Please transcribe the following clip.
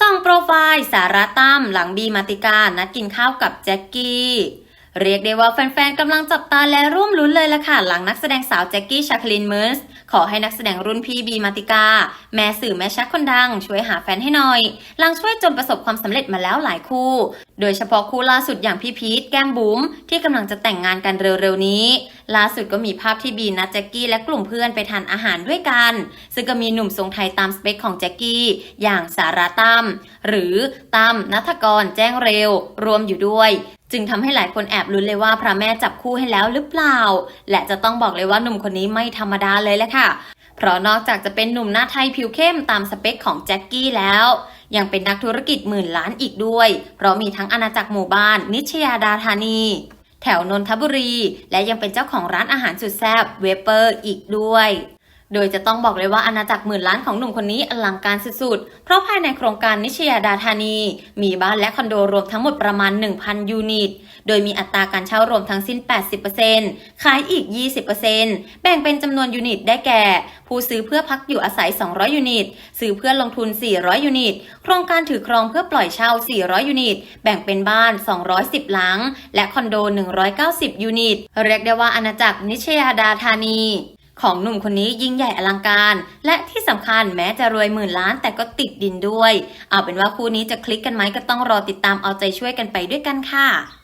ส่องโปรไฟล์ สาระตั้มหลังบีมาติกา นัดกินข้าวกับแจ็คกี้ เรียกได้ว่าแฟนๆกำลังจับตาและร่วมลุ้นเลยล่ะค่ะ หลังนักแสดงสาวแจ็คกี้ชาคลินเมิร์สขอให้นักแสดงรุ่นพี่บีมาติกา แม่สื่อแม่ชักคนดัง ช่วยหาแฟนให้หน่อย หลังช่วยจนประสบความสำเร็จมาแล้วหลายคู่ โดยเฉพาะคู่ล่าสุดอย่างพี่พีทแก้มบุ๋มที่กำลังจะแต่งงานกันเร็วๆนี้ ล่าสุดก็มีภาพที่บีนัดแจ็คกี้และกลุ่มเพื่อนไปทานอาหารด้วยกัน ซึ่งก็มีหนุ่มทรงไทยตามสเปคของแจ็คกี้ อย่างสาราตั้มหรือตั้มนัทกรแจ้งเร็ว รวมอยู่ด้วยจึงทำให้หลายคนแอบลุ้นเลยว่าพระแม่จับคู่ให้แล้วหรือเปล่า และจะต้องบอกเลยว่าหนุ่มคนนี้ไม่ธรรมดาเลยแหละค่ะ เพราะนอกจากจะเป็นหนุ่มหน้าไทยผิวเข้มตามสเปคของแจ็คกี้แล้ว ยังเป็นนักธุรกิจหมื่นล้านอีกด้วย เพราะมีทั้งอาณาจักรหมู่บ้าน นิชยาดาธานี แถวนนทบุรี และยังเป็นเจ้าของร้านอาหารสุดแซ่บเวเปอร์อีกด้วย โดยจะต้องบอกเลยว่าอาณาจักรหมื่นล้านของหนุ่มคนนี้อลังการสุดๆ เพราะภายในโครงการนิชยาดาธานี มีบ้านและคอนโดรวมทั้งหมดประมาณ 1,000 ยูนิต โดยมีอัตราการเช่ารวมทั้งสิ้น 80%ขายอีก 20%แบ่งเป็นจำนวนยูนิตได้แก่ ผู้ซื้อเพื่อพักอยู่อาศัย 200 ยูนิต ซื้อเพื่อลงทุน 400 ยูนิต โครงการถือครองเพื่อปล่อยเช่า 400 ยูนิต แบ่งเป็นบ้าน 210 หลัง และคอนโด 190 ยูนิต เรียกได้ว่าอาณาจักรนิชยาดาธานี ของหนุ่มคนนี้ยิ่งใหญ่อลังการ และที่สำคัญแม้จะรวยหมื่นล้านแต่ก็ติดดินด้วย เอาเป็นว่าคู่นี้จะคลิกกันไหมก็ต้องรอติดตามเอาใจช่วยกันไปด้วยกันค่ะ